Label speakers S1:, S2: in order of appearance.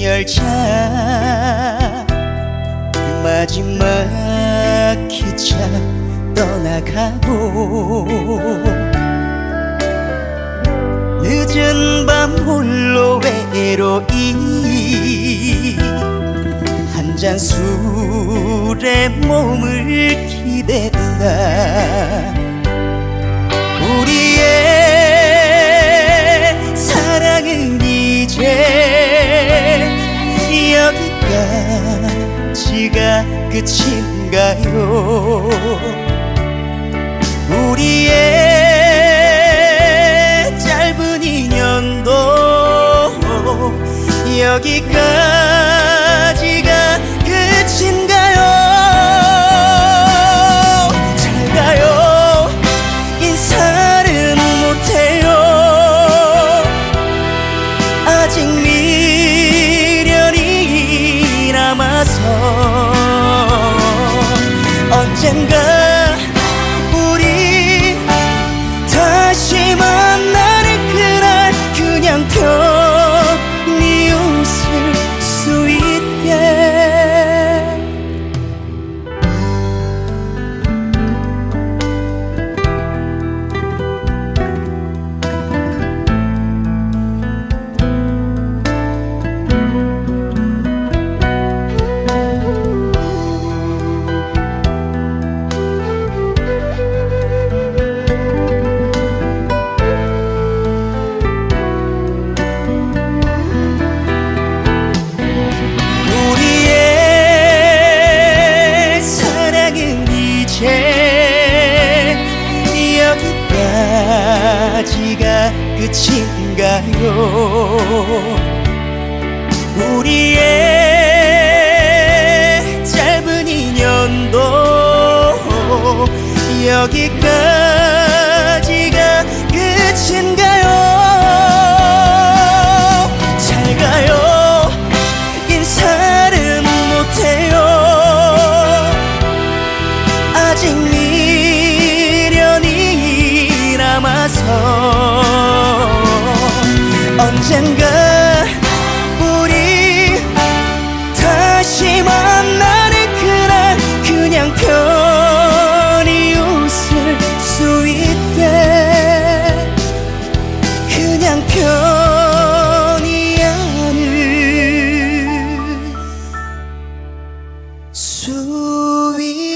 S1: 열차. 마지막 기차 떠나가고 늦은 밤 홀로 외로이 한 잔 술에 몸을 기댄다 끝인가요? 우리의 짧은 인연도 여기까지 언젠 끝인가요? 우리의 짧은 인연도 여기까지가 끝인가요? 잘 가요. 인사를 못해요. 아직 미련이 남아서 언젠가 우리 다시 만나는 그날 그냥 편히 웃을 수 있대. 그냥 편히 안을 수 있대.